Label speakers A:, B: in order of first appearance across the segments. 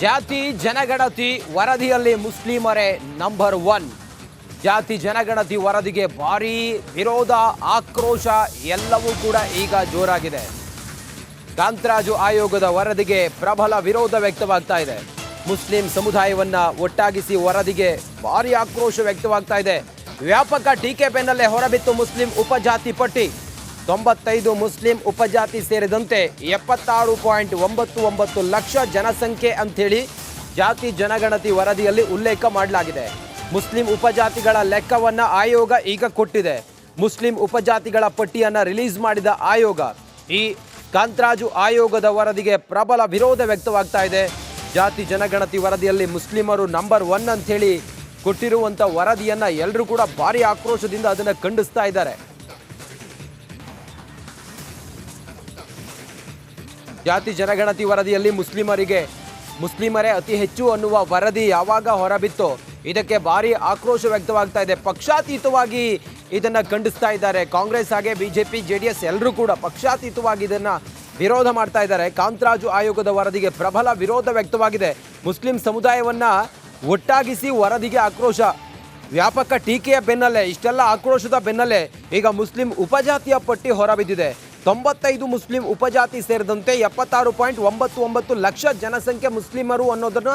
A: ಜಾತಿ ಜನಗಣತಿ ವರದಿಯಲ್ಲಿ ಮುಸ್ಲಿಮರೇ ನಂಬರ್ ಒನ್. ಜಾತಿ ಜನಗಣತಿ ವರದಿಗೆ ಭಾರೀ ವಿರೋಧ, ಆಕ್ರೋಶ ಎಲ್ಲವೂ ಕೂಡ ಈಗ ಜೋರಾಗಿದೆ. ಕಾಂತರಾಜು ಆಯೋಗದ ವರದಿಗೆ ಪ್ರಬಲ ವಿರೋಧ ವ್ಯಕ್ತವಾಗ್ತಾ ಇದೆ. ಮುಸ್ಲಿಂ ಸಮುದಾಯವನ್ನ ಒಟ್ಟಾಗಿಸಿ ವರದಿಗೆ ಭಾರಿ ಆಕ್ರೋಶ ವ್ಯಕ್ತವಾಗ್ತಾ ಇದೆ. ವ್ಯಾಪಕ ಟೀಕೆ ಬೆನ್ನಲ್ಲೇ ಹೊರಬಿತ್ತು ಮುಸ್ಲಿಂ ಉಪಜಾತಿ ಪಟ್ಟಿ. ತೊಂಬತ್ತೈದು ಮುಸ್ಲಿಂ ಉಪಜಾತಿ ಸೇರಿದಂತೆ ಎಪ್ಪತ್ತಾರು ಪಾಯಿಂಟ್ ಒಂಬತ್ತು ಒಂಬತ್ತು ಲಕ್ಷ ಜನಸಂಖ್ಯೆ ಅಂಥೇಳಿ ಜಾತಿ ಜನಗಣತಿ ವರದಿಯಲ್ಲಿ ಉಲ್ಲೇಖ ಮಾಡಲಾಗಿದೆ. ಮುಸ್ಲಿಂ ಉಪಜಾತಿಗಳ ಲೆಕ್ಕವನ್ನು ಆಯೋಗ ಈಗ ಕೊಟ್ಟಿದೆ. ಮುಸ್ಲಿಂ ಉಪಜಾತಿಗಳ ಪಟ್ಟಿಯನ್ನು ರಿಲೀಸ್ ಮಾಡಿದ ಆಯೋಗ ಈ ಕಾಂತರಾಜು ಆಯೋಗದ ವರದಿಗೆ ಪ್ರಬಲ ವಿರೋಧ ವ್ಯಕ್ತವಾಗ್ತಾ ಇದೆ. ಜಾತಿ ಜನಗಣತಿ ವರದಿಯಲ್ಲಿ ಮುಸ್ಲಿಮರು ನಂಬರ್ ಒನ್ ಅಂಥೇಳಿ ಕೊಟ್ಟಿರುವಂಥ ವರದಿಯನ್ನು ಎಲ್ಲರೂ ಕೂಡ ಭಾರಿ ಆಕ್ರೋಶದಿಂದ ಅದನ್ನು ಖಂಡಿಸ್ತಾ ಇದ್ದಾರೆ. ಜಾತಿ ಜನಗಣತಿ ವರದಿಯಲ್ಲಿ ಮುಸ್ಲಿಮರಿಗೆ, ಮುಸ್ಲಿಮರೇ ಅತಿ ಹೆಚ್ಚು ಅನ್ನುವ ವರದಿ ಯಾವಾಗ ಹೊರಬಿತ್ತೋ? ಇದಕ್ಕೆ ಭಾರಿ ಆಕ್ರೋಶ ವ್ಯಕ್ತವಾಗ್ತಾ ಇದೆ. ಪಕ್ಷಾತೀತವಾಗಿ ಇದನ್ನ ಖಂಡಿಸ್ತಾ ಇದ್ದಾರೆ. ಕಾಂಗ್ರೆಸ್ ಹಾಗೆ ಬಿಜೆಪಿ ಜೆ ಡಿ ಎಸ್ ಎಲ್ಲರೂ ಕೂಡ ಪಕ್ಷಾತೀತವಾಗಿ ಇದನ್ನ ವಿರೋಧ ಮಾಡ್ತಾ ಇದ್ದಾರೆ. ಕಾಂತರಾಜು ಆಯೋಗದ ವರದಿಗೆ ಪ್ರಬಲ ವಿರೋಧ ವ್ಯಕ್ತವಾಗಿದೆ. ಮುಸ್ಲಿಂ ಸಮುದಾಯವನ್ನ ಒಟ್ಟಾಗಿಸಿ ವರದಿಗೆ ಆಕ್ರೋಶ. ವ್ಯಾಪಕ ಟೀಕೆಯ ಬೆನ್ನಲ್ಲೇ, ಇಷ್ಟೆಲ್ಲ ಆಕ್ರೋಶದ ಬೆನ್ನಲ್ಲೇ ಈಗ ಮುಸ್ಲಿಂ ಉಪಜಾತಿಯ ಪಟ್ಟಿ ಹೊರಬಿದ್ದಿದೆ. ತೊಂಬತ್ತೈದು ಮುಸ್ಲಿಂ ಉಪಜಾತಿ ಸೇರಿದಂತೆ ಎಪ್ಪತ್ತಾರು ಪಾಯಿಂಟ್ ಒಂಬತ್ತು ಒಂಬತ್ತು ಲಕ್ಷ ಜನಸಂಖ್ಯೆ ಮುಸ್ಲಿಮರು ಅನ್ನೋದನ್ನು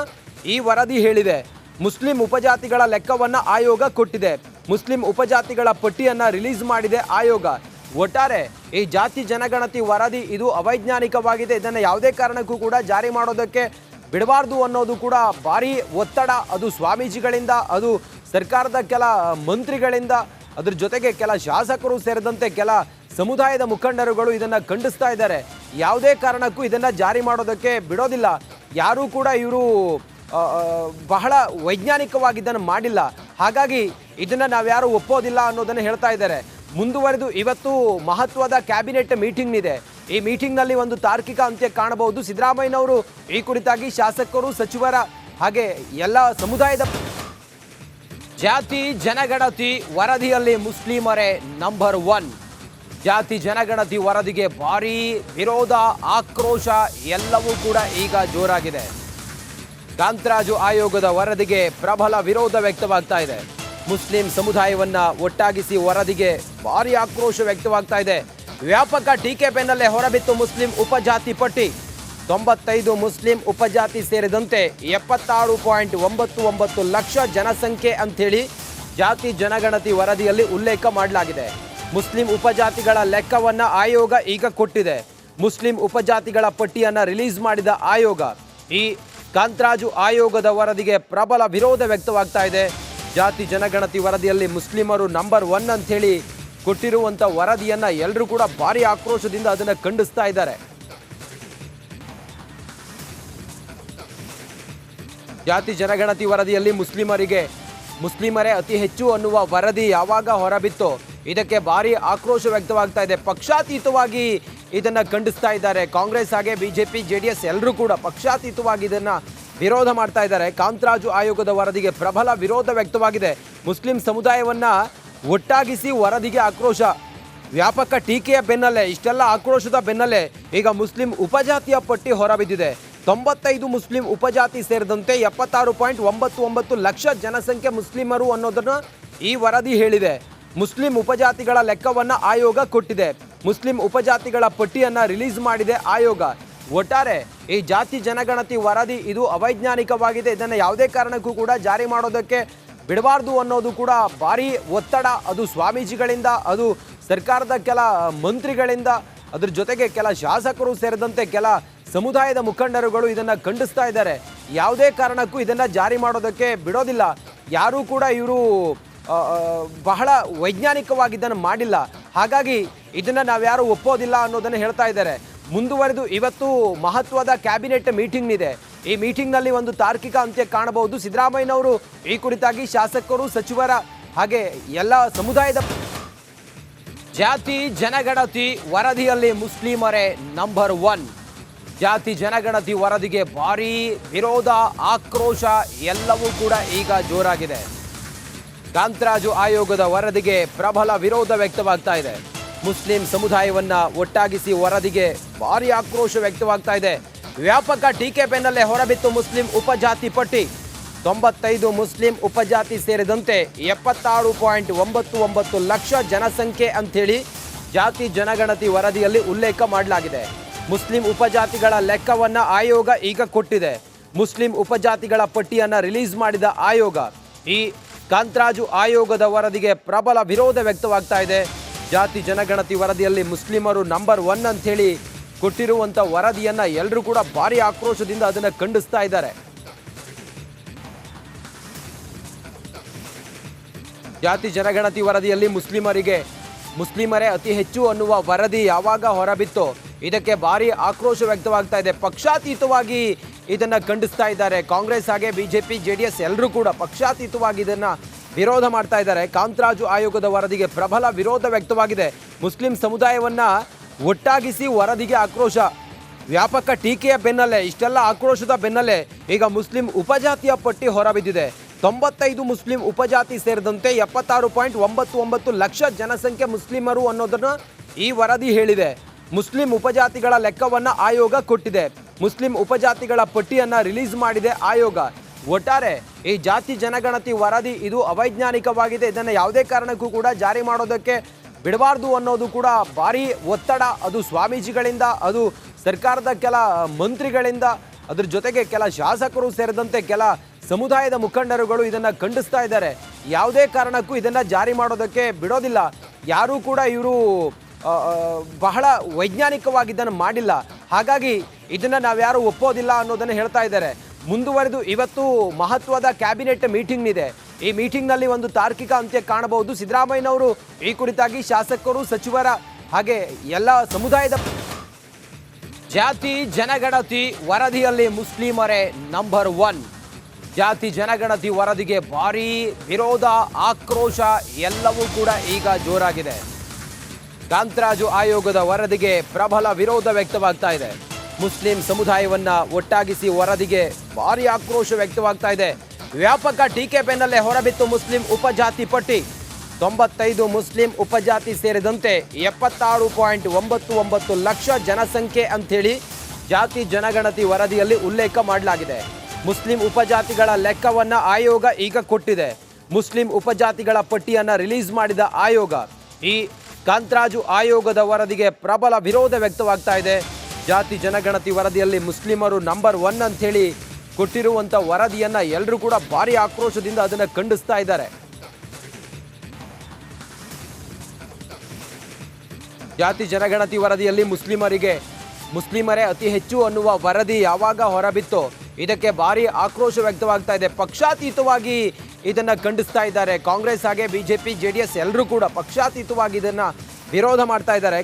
A: ಈ ವರದಿ ಹೇಳಿದೆ. ಮುಸ್ಲಿಂ ಉಪಜಾತಿಗಳ ಲೆಕ್ಕವನ್ನು ಆಯೋಗ ಕೊಟ್ಟಿದೆ. ಮುಸ್ಲಿಂ ಉಪಜಾತಿಗಳ ಪಟ್ಟಿಯನ್ನು ರಿಲೀಸ್ ಮಾಡಿದೆ ಆಯೋಗ. ಒಟ್ಟಾರೆ ಈ ಜಾತಿ ಜನಗಣತಿ ವರದಿ ಇದು ಅವೈಜ್ಞಾನಿಕವಾಗಿದೆ. ಇದನ್ನು ಯಾವುದೇ ಕಾರಣಕ್ಕೂ ಕೂಡ ಜಾರಿ ಮಾಡೋದಕ್ಕೆ ಬಿಡಬಾರ್ದು ಅನ್ನೋದು ಕೂಡ ಭಾರಿ ಒತ್ತಡ. ಅದು ಸ್ವಾಮೀಜಿಗಳಿಂದ, ಅದು ಸರ್ಕಾರದ ಕೆಲ ಮಂತ್ರಿಗಳಿಂದ, ಅದ್ರ ಜೊತೆಗೆ ಕೆಲ ಶಾಸಕರು ಸೇರಿದಂತೆ ಕೆಲ ಸಮುದಾಯದ ಮುಖಂಡರುಗಳು ಇದನ್ನು ಖಂಡಿಸ್ತಾ ಇದ್ದಾರೆ. ಯಾವುದೇ ಕಾರಣಕ್ಕೂ ಇದನ್ನು ಜಾರಿ ಮಾಡೋದಕ್ಕೆ ಬಿಡೋದಿಲ್ಲ. ಯಾರೂ ಕೂಡ ಇವರು ಬಹಳ ವೈಜ್ಞಾನಿಕವಾಗಿ ಇದನ್ನು ಮಾಡಿಲ್ಲ. ಹಾಗಾಗಿ ಇದನ್ನ ನಾವ್ಯಾರು ಒಪ್ಪೋದಿಲ್ಲ ಅನ್ನೋದನ್ನು ಹೇಳ್ತಾ ಇದ್ದಾರೆ. ಮುಂದುವರೆದು ಇವತ್ತು ಮಹತ್ವದ ಕ್ಯಾಬಿನೆಟ್ ಮೀಟಿಂಗ್ ಇದೆ ಈ ಮೀಟಿಂಗ್ನಲ್ಲಿ ಒಂದು ತಾರ್ಕಿಕ ಅಂತ್ಯ ಕಾಣಬಹುದು. ಸಿದ್ದರಾಮಯ್ಯನವರು ಈ ಕುರಿತಾಗಿ ಶಾಸಕರು, ಸಚಿವರ ಹಾಗೆ ಎಲ್ಲ ಸಮುದಾಯದ ಜಾತಿ, ಜನಗಣತಿ ವರದಿಯಲ್ಲಿ ಮುಸ್ಲಿಮರೇ ನಂಬರ್ ಒನ್. ಜಾತಿ ಜನಗಣತಿ ವರದಿಗೆ ಭಾರೀ ವಿರೋಧ, ಆಕ್ರೋಶ ಎಲ್ಲವೂ ಕೂಡ ಈಗ ಜೋರಾಗಿದೆ. ಕಾಂತರಾಜು ಆಯೋಗದ ವರದಿಗೆ ಪ್ರಬಲ ವಿರೋಧ ವ್ಯಕ್ತವಾಗ್ತಾ ಇದೆ. ಮುಸ್ಲಿಂ ಸಮುದಾಯವನ್ನ ಒಟ್ಟಾಗಿಸಿ ವರದಿಗೆ ಭಾರಿ ಆಕ್ರೋಶ ವ್ಯಕ್ತವಾಗ್ತಾ ಇದೆ. ವ್ಯಾಪಕ ಟೀಕೆ ಬೆನ್ನಲ್ಲೇ ಹೊರಬಿತ್ತು ಮುಸ್ಲಿಂ ಉಪಜಾತಿ ಪಟ್ಟಿ. ತೊಂಬತ್ತೈದು ಮುಸ್ಲಿಂ ಉಪಜಾತಿ ಸೇರಿದಂತೆ ಎಪ್ಪತ್ತಾರು ಪಾಯಿಂಟ್ ಒಂಬತ್ತು ಒಂಬತ್ತು ಲಕ್ಷ ಜನಸಂಖ್ಯೆ ಅಂಥೇಳಿ ಜಾತಿ ಜನಗಣತಿ ವರದಿಯಲ್ಲಿ ಉಲ್ಲೇಖ ಮಾಡಲಾಗಿದೆ. ಮುಸ್ಲಿಂ ಉಪಜಾತಿಗಳ ಲೆಕ್ಕವನ್ನ ಆಯೋಗ ಈಗ ಕೊಟ್ಟಿದೆ. ಮುಸ್ಲಿಂ ಉಪಜಾತಿಗಳ ಪಟ್ಟಿಯನ್ನ ರಿಲೀಸ್ ಮಾಡಿದ ಆಯೋಗ ಈ ಕಾಂತರಾಜು ಆಯೋಗದ ವರದಿಗೆ ಪ್ರಬಲ ವಿರೋಧ ವ್ಯಕ್ತವಾಗ್ತಾ ಇದೆ. ಜಾತಿ ಜನಗಣತಿ ವರದಿಯಲ್ಲಿ ಮುಸ್ಲಿಮರು ನಂಬರ್ ಒನ್ ಅಂತ ಹೇಳಿ ಕೊಟ್ಟಿರುವಂತ ವರದಿಯನ್ನ ಎಲ್ಲರೂ ಕೂಡ ಭಾರಿ ಆಕ್ರೋಶದಿಂದ ಅದನ್ನು ಖಂಡಿಸ್ತಾ ಇದ್ದಾರೆ. ಜಾತಿ ಜನಗಣತಿ ವರದಿಯಲ್ಲಿ ಮುಸ್ಲಿಮರಿಗೆ ಮುಸ್ಲಿಮರೇ ಅತಿ ಹೆಚ್ಚು ಅನ್ನುವ ವರದಿ ಯಾವಾಗ ಹೊರಬಿತ್ತೋ ಇದಕ್ಕೆ ಭಾರಿ ಆಕ್ರೋಶ ವ್ಯಕ್ತವಾಗ್ತಾ ಇದೆ. ಪಕ್ಷಾತೀತವಾಗಿ ಇದನ್ನು ಖಂಡಿಸ್ತಾ ಇದ್ದಾರೆ. ಕಾಂಗ್ರೆಸ್ ಹಾಗೆ ಬಿಜೆಪಿ ಜೆ ಡಿ ಎಸ್ ಎಲ್ಲರೂ ಕೂಡ ಪಕ್ಷಾತೀತವಾಗಿ ಇದನ್ನ ವಿರೋಧ ಮಾಡ್ತಾ ಇದ್ದಾರೆ. ಕಾಂತರಾಜು ಆಯೋಗದ ವರದಿಗೆ ಪ್ರಬಲ ವಿರೋಧ ವ್ಯಕ್ತವಾಗಿದೆ. ಮುಸ್ಲಿಂ ಸಮುದಾಯವನ್ನ ಒಟ್ಟಾಗಿಸಿ ವರದಿಗೆ ಆಕ್ರೋಶ. ವ್ಯಾಪಕ ಟೀಕೆಯ ಬೆನ್ನಲ್ಲೇ, ಇಷ್ಟೆಲ್ಲ ಆಕ್ರೋಶದ ಬೆನ್ನಲ್ಲೇ ಈಗ ಮುಸ್ಲಿಂ ಉಪಜಾತಿಯ ಪಟ್ಟಿ ಹೊರಬಿದ್ದಿದೆ. ತೊಂಬತ್ತೈದು ಮುಸ್ಲಿಂ ಉಪಜಾತಿ ಸೇರಿದಂತೆ ಎಪ್ಪತ್ತಾರು ಪಾಯಿಂಟ್ ಒಂಬತ್ತು ಒಂಬತ್ತು ಲಕ್ಷ ಜನಸಂಖ್ಯೆ ಮುಸ್ಲಿಮರು ಅನ್ನೋದನ್ನು ಈ ವರದಿ ಹೇಳಿದೆ. ಮುಸ್ಲಿಂ ಉಪಜಾತಿಗಳ ಲೆಕ್ಕವನ್ನ ಆಯೋಗ ಕೊಟ್ಟಿದೆ. ಮುಸ್ಲಿಂ ಉಪಜಾತಿಗಳ ಪಟ್ಟಿಯನ್ನ ರಿಲೀಸ್ ಮಾಡಿದೆ ಆಯೋಗ. ಒಟ್ಟಾರೆ ಈ ಜಾತಿ ಜನಗಣತಿ ವರದಿ ಇದು ಅವೈಜ್ಞಾನಿಕವಾಗಿದೆ. ಇದನ್ನು ಯಾವುದೇ ಕಾರಣಕ್ಕೂ ಕೂಡ ಜಾರಿ ಮಾಡೋದಕ್ಕೆ ಬಿಡಬಾರ್ದು ಅನ್ನೋದು ಕೂಡ ಭಾರಿ ಒತ್ತಡ. ಅದು ಸ್ವಾಮೀಜಿಗಳಿಂದ, ಅದು ಸರ್ಕಾರದ ಕೆಲ ಮಂತ್ರಿಗಳಿಂದ, ಅದ್ರ ಜೊತೆಗೆ ಕೆಲ ಶಾಸಕರು ಸೇರಿದಂತೆ ಕೆಲ ಸಮುದಾಯದ ಮುಖಂಡರುಗಳು ಇದನ್ನ ಖಂಡಿಸ್ತಾ ಇದ್ದಾರೆ. ಯಾವುದೇ ಕಾರಣಕ್ಕೂ ಇದನ್ನ ಜಾರಿ ಮಾಡೋದಕ್ಕೆ ಬಿಡೋದಿಲ್ಲ. ಯಾರೂ ಕೂಡ ಇವರು ಬಹಳ ವೈಜ್ಞಾನಿಕವಾಗಿ ಇದನ್ನು ಮಾಡಿಲ್ಲ. ಹಾಗಾಗಿ ಇದನ್ನು ನಾವ್ಯಾರು ಒಪ್ಪೋದಿಲ್ಲ ಅನ್ನೋದನ್ನು ಹೇಳ್ತಾ ಇದ್ದಾರೆ. ಮುಂದುವರೆದು ಇವತ್ತು ಮಹತ್ವದ ಕ್ಯಾಬಿನೆಟ್ ಮೀಟಿಂಗ್ ಇದೆ ಈ ಮೀಟಿಂಗ್ನಲ್ಲಿ ಒಂದು ತಾರ್ಕಿಕ ಅಂತ್ಯ ಕಾಣಬಹುದು. ಸಿದ್ದರಾಮಯ್ಯನವರು ಈ ಕುರಿತಾಗಿ ಶಾಸಕರು, ಸಚಿವರ ಹಾಗೆ ಎಲ್ಲ ಸಮುದಾಯದ ಜಾತಿ ಜನಗಣತಿ ವರದಿಯಲ್ಲಿ ಮುಸ್ಲಿಮರೇ ನಂಬರ್ ಒನ್. ಜಾತಿ ಜನಗಣತಿ ವರದಿಗೆ ಭಾರೀ ವಿರೋಧ, ಆಕ್ರೋಶ ಎಲ್ಲವೂ ಕೂಡ ಈಗ ಜೋರಾಗಿದೆ. ಕಾಂತರಾಜು ಆಯೋಗದ ವರದಿಗೆ ಪ್ರಬಲ ವಿರೋಧ ವ್ಯಕ್ತವಾಗ್ತಾ ಇದೆ. ಮುಸ್ಲಿಂ ಸಮುದಾಯವನ್ನ ಒಟ್ಟಾಗಿಸಿ ವರದಿಗೆ ಭಾರಿ ಆಕ್ರೋಶ ವ್ಯಕ್ತವಾಗ್ತಾ ಇದೆ. ವ್ಯಾಪಕ ಟೀಕೆ ಬೆನ್ನಲ್ಲೇ ಹೊರಬಿತ್ತು ಮುಸ್ಲಿಂ ಉಪಜಾತಿ ಪಟ್ಟಿ. ತೊಂಬತ್ತೈದು ಮುಸ್ಲಿಂ ಉಪಜಾತಿ ಸೇರಿದಂತೆ ಎಪ್ಪತ್ತಾರು ಪಾಯಿಂಟ್ ಒಂಬತ್ತು ಒಂಬತ್ತು ಲಕ್ಷ ಜನಸಂಖ್ಯೆ ಅಂಥೇಳಿ ಜಾತಿ ಜನಗಣತಿ ವರದಿಯಲ್ಲಿ ಉಲ್ಲೇಖ ಮಾಡಲಾಗಿದೆ. ಮುಸ್ಲಿಂ ಉಪಜಾತಿಗಳ ಲೆಕ್ಕವನ್ನು ಆಯೋಗ ಈಗ ಕೊಟ್ಟಿದೆ. ಮುಸ್ಲಿಂ ಉಪಜಾತಿಗಳ ಪಟ್ಟಿಯನ್ನು ರಿಲೀಸ್ ಮಾಡಿದ ಆಯೋಗ ಈ ಕಾಂತರಾಜು ಆಯೋಗದ ವರದಿಗೆ ಪ್ರಬಲ ವಿರೋಧ ವ್ಯಕ್ತವಾಗ್ತಾ ಇದೆ. ಜಾತಿ ಜನಗಣತಿ ವರದಿಯಲ್ಲಿ ಮುಸ್ಲಿಮರು ನಂಬರ್ ಒನ್ ಅಂಥೇಳಿ ಕೊಟ್ಟಿರುವಂಥ ವರದಿಯನ್ನ ಎಲ್ಲರೂ ಕೂಡ ಭಾರಿ ಆಕ್ರೋಶದಿಂದ ಅದನ್ನ ಖಂಡಿಸ್ತಾ ಇದ್ದಾರೆ. ಜಾತಿ ಜನಗಣತಿ ವರದಿಯಲ್ಲಿ ಮುಸ್ಲಿಮರಿಗೆ, ಮುಸ್ಲಿಮರೇ ಅತಿ ಹೆಚ್ಚು ಅನ್ನುವ ವರದಿ ಯಾವಾಗ ಹೊರಬಿತ್ತೋ ಇದಕ್ಕೆ ಭಾರಿ ಆಕ್ರೋಶ ವ್ಯಕ್ತವಾಗ್ತಾ ಇದೆ. ಪಕ್ಷಾತೀತವಾಗಿ ಇದನ್ನ ಖಂಡಿಸ್ತಾ ಇದ್ದಾರೆ. ಕಾಂಗ್ರೆಸ್ ಹಾಗೆ ಡಿ ಎಸ್ ಎಲ್ಲರೂ ಕೂಡ ಪಕ್ಷಾತೀತವಾಗಿ ಇದನ್ನು ವಿರೋಧ ಮಾಡ್ತಾ ಇದ್ದಾರೆ. ಕಾಂತರಾಜು ಆಯೋಗದ ವರದಿಗೆ ಪ್ರಬಲ ವಿರೋಧ ವ್ಯಕ್ತವಾಗಿದೆ. ಮುಸ್ಲಿಂ ಸಮುದಾಯವನ್ನು ಒಟ್ಟಾಗಿಸಿ ವರದಿಗೆ ಆಕ್ರೋಶ. ವ್ಯಾಪಕ ಟೀಕೆಯ ಬೆನ್ನಲ್ಲೇ, ಇಷ್ಟೆಲ್ಲ ಆಕ್ರೋಶದ ಬೆನ್ನಲ್ಲೇ ಈಗ ಮುಸ್ಲಿಂ ಉಪಜಾತಿಯ ಪಟ್ಟಿ ಹೊರಬಿದ್ದಿದೆ. ತೊಂಬತ್ತೈದು ಮುಸ್ಲಿಂ ಉಪಜಾತಿ ಸೇರಿದಂತೆ ಎಪ್ಪತ್ತಾರು ಪಾಯಿಂಟ್ ಒಂಬತ್ತು ಒಂಬತ್ತು ಲಕ್ಷ ಜನಸಂಖ್ಯೆ ಮುಸ್ಲಿಮರು ಅನ್ನೋದನ್ನು ಈ ವರದಿ ಹೇಳಿದೆ. ಮುಸ್ಲಿಂ ಉಪಜಾತಿಗಳ ಲೆಕ್ಕವನ್ನು ಆಯೋಗ ಕೊಟ್ಟಿದೆ. ಮುಸ್ಲಿಂ ಉಪಜಾತಿಗಳ ಪಟ್ಟಿಯನ್ನು ರಿಲೀಸ್ ಮಾಡಿದೆ ಆಯೋಗ. ಒಟ್ಟಾರೆ, ಈ ಜಾತಿ ಜನಗಣತಿ ವರದಿ ಇದು ಅವೈಜ್ಞಾನಿಕವಾಗಿದೆ. ಇದನ್ನು ಯಾವುದೇ ಕಾರಣಕ್ಕೂ ಕೂಡ ಜಾರಿ ಮಾಡೋದಕ್ಕೆ ಬಿಡಬಾರ್ದು ಅನ್ನೋದು ಕೂಡ ಭಾರಿ ಒತ್ತಡ. ಅದು ಸ್ವಾಮೀಜಿಗಳಿಂದ, ಅದು ಸರ್ಕಾರದ ಕೆಲ ಮಂತ್ರಿಗಳಿಂದ, ಅದ್ರ ಜೊತೆಗೆ ಕೆಲ ಶಾಸಕರು ಸೇರಿದಂತೆ ಕೆಲ ಸಮುದಾಯದ ಮುಖಂಡರುಗಳು ಇದನ್ನು ಖಂಡಿಸ್ತಾ ಇದ್ದಾರೆ. ಯಾವುದೇ ಕಾರಣಕ್ಕೂ ಇದನ್ನು ಜಾರಿ ಮಾಡೋದಕ್ಕೆ ಬಿಡೋದಿಲ್ಲ. ಯಾರೂ ಕೂಡ ಇವರು ಬಹಳ ವೈಜ್ಞಾನಿಕವಾಗಿ ಇದನ್ನು ಮಾಡಿಲ್ಲ. ಹಾಗಾಗಿ ಇದನ್ನು ನಾವ್ಯಾರು ಒಪ್ಪೋದಿಲ್ಲ ಅನ್ನೋದನ್ನು ಹೇಳ್ತಾ ಇದ್ದಾರೆ. ಮುಂದುವರೆದು ಇವತ್ತು ಮಹತ್ವದ ಕ್ಯಾಬಿನೆಟ್ ಮೀಟಿಂಗ್ ಇದೆ ಈ ಮೀಟಿಂಗ್ನಲ್ಲಿ ಒಂದು ತಾರ್ಕಿಕ ಅಂತ್ಯ ಕಾಣಬಹುದು. ಸಿದ್ದರಾಮಯ್ಯನವರು ಈ ಕುರಿತಾಗಿ ಶಾಸಕರು, ಸಚಿವರ ಹಾಗೆ ಎಲ್ಲ ಸಮುದಾಯದ ಜಾತಿ ಜನಗಣತಿ ವರದಿಯಲ್ಲಿ ಮುಸ್ಲಿಮರೇ ನಂಬರ್ ಒನ್. ಜಾತಿ ಜನಗಣತಿ ವರದಿಗೆ ಭಾರೀ ವಿರೋಧ, ಆಕ್ರೋಶ ಎಲ್ಲವೂ ಕೂಡ ಈಗ ಜೋರಾಗಿದೆ. ಕಾಂತರಾಜು ಆಯೋಗದ ವರದಿಗೆ ಪ್ರಬಲ ವಿರೋಧ ವ್ಯಕ್ತವಾಗ್ತಾ ಇದೆ. ಮುಸ್ಲಿಂ ಸಮುದಾಯವನ್ನ ಒಟ್ಟಾಗಿಸಿ ವರದಿಗೆ ಭಾರಿ ಆಕ್ರೋಶ ವ್ಯಕ್ತವಾಗ್ತಾ ಇದೆ. ವ್ಯಾಪಕ ಟೀಕೆ ಬೆನ್ನಲ್ಲೇ ಹೊರಬಿತ್ತು ಮುಸ್ಲಿಂ ಉಪಜಾತಿ ಪಟ್ಟಿ. ತೊಂಬತ್ತೈದು ಮುಸ್ಲಿಂ ಉಪಜಾತಿ ಸೇರಿದಂತೆ ಎಪ್ಪತ್ತಾರು ಪಾಯಿಂಟ್ ಒಂಬತ್ತು ಒಂಬತ್ತು ಲಕ್ಷ ಜನಸಂಖ್ಯೆ ಅಂಥೇಳಿ ಜಾತಿ ಜನಗಣತಿ ವರದಿಯಲ್ಲಿ ಉಲ್ಲೇಖ ಮಾಡಲಾಗಿದೆ. ಮುಸ್ಲಿಂ ಉಪಜಾತಿಗಳ ಲೆಕ್ಕವನ್ನ ಆಯೋಗ ಈಗ ಕೊಟ್ಟಿದೆ. ಮುಸ್ಲಿಂ ಉಪಜಾತಿಗಳ ಪಟ್ಟಿಯನ್ನ ರಿಲೀಸ್ ಮಾಡಿದ ಆಯೋಗ ಈ ಕಾಂತರಾಜು ಆಯೋಗದ ವರದಿಗೆ ಪ್ರಬಲ ವಿರೋಧ ವ್ಯಕ್ತವಾಗ್ತಾ ಇದೆ. ಜಾತಿ ಜನಗಣತಿ ವರದಿಯಲ್ಲಿ ಮುಸ್ಲಿಮರು ನಂಬರ್ ಒನ್ ಅಂಥೇಳಿ ಕೊಟ್ಟಿರುವಂಥ ವರದಿಯನ್ನ ಎಲ್ಲರೂ ಕೂಡ ಭಾರಿ ಆಕ್ರೋಶದಿಂದ ಅದನ್ನ ಖಂಡಿಸ್ತಾ ಇದ್ದಾರೆ. ಜಾತಿ ಜನಗಣತಿ ವರದಿಯಲ್ಲಿ ಮುಸ್ಲಿಮರಿಗೆ, ಮುಸ್ಲಿಮರೇ ಅತಿ ಹೆಚ್ಚು ಅನ್ನುವ ವರದಿ ಯಾವಾಗ ಹೊರಬಿತ್ತು ಇದಕ್ಕೆ ಭಾರಿ ಆಕ್ರೋಶ ವ್ಯಕ್ತವಾಗ್ತಾ ಇದೆ. ಪಕ್ಷಾತೀತವಾಗಿ ಇದನ್ನ ಖಂಡಿಸ್ತಾ ಇದ್ದಾರೆ. ಕಾಂಗ್ರೆಸ್ ಹಾಗೆ ಬಿಜೆಪಿ ಜೆ ಎಲ್ಲರೂ ಕೂಡ ಪಕ್ಷಾತೀತವಾಗಿ ಇದನ್ನ ವಿರೋಧ ಮಾಡ್ತಾ ಇದ್ದಾರೆ.